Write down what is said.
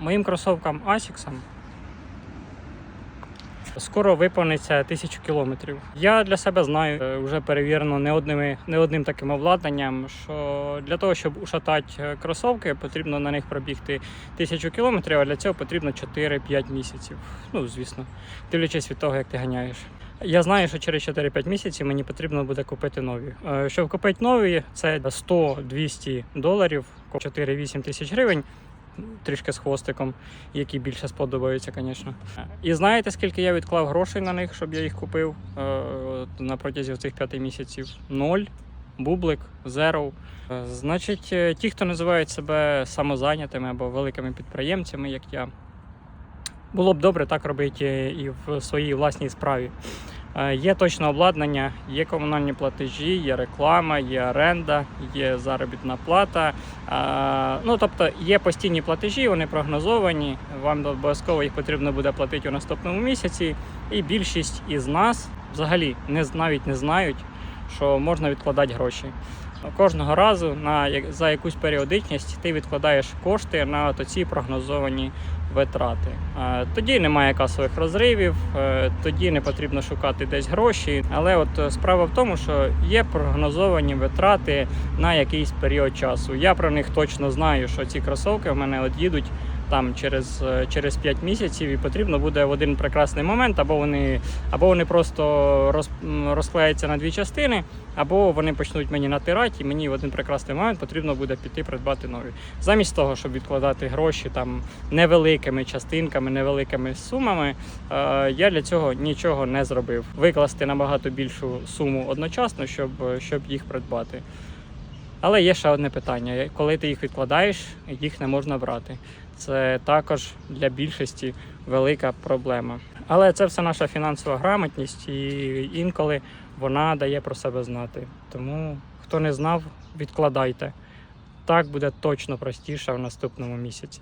Моїм кросовкам Asics скоро виповниться тисячу кілометрів. Я для себе знаю, е, вже перевірено не одними, не одним таким обладнанням, що для того, щоб ушатати е, кросовки, потрібно на них пробігти тисячу кілометрів, а для цього потрібно 4-5 місяців. Ну, звісно, дивлячись від того, як ти ганяєш. Я знаю, що через 4-5 місяців мені потрібно буде купити нові. Е, Щоб купити нові, це 100-200 доларів, 4-8 тисяч гривень. Трішки з хвостиком, які більше сподобаються, звісно. І знаєте, скільки я відклав грошей на них, щоб я їх купив е, на протязі цих п'яти місяців? Ноль, бублик, зеро. Е, Значить, е, ті, хто називають себе самозайнятими або великими підприємцями, як я, було б добре так робити і в своїй власній справі. Е, Є точне обладнання, є комунальні платежі, є реклама, є оренда, є заробітна плата. Е, Ну тобто є постійні платежі, вони прогнозовані. Вам обов'язково їх потрібно буде платити у наступному місяці. І більшість із нас взагалі не навіть не знають, що можна відкладати гроші. Кожного разу на за якусь періодичність ти відкладаєш кошти на ці прогнозовані витрати. Е, Тоді немає касових розривів, е, тоді не потрібно шукати десь гроші. Але от е, справа в тому, що є прогнозовані витрати на якийсь період часу. Я про них точно знаю, що ці кросовки в мене от їдуть там через, е, через 5 місяців, і потрібно буде в один прекрасний момент, або вони, або вони просто роз, розклеяться на дві частини, або вони почнуть мені натирати, і мені в один прекрасний момент потрібно буде піти придбати нові. Замість того, щоб відкладати гроші там невеликими частинками, невеликими сумами, е, я для цього нічого не зробив. Викласти набагато більшу суму одночасно, щоб, щоб їх придбати. Але є ще одне питання: коли ти їх відкладаєш, їх не можна брати. Це також для більшості велика проблема. Але це все наша фінансова грамотність, і інколи вона дає про себе знати. Тому хто не знав, відкладайте. Так буде точно простіше в наступному місяці.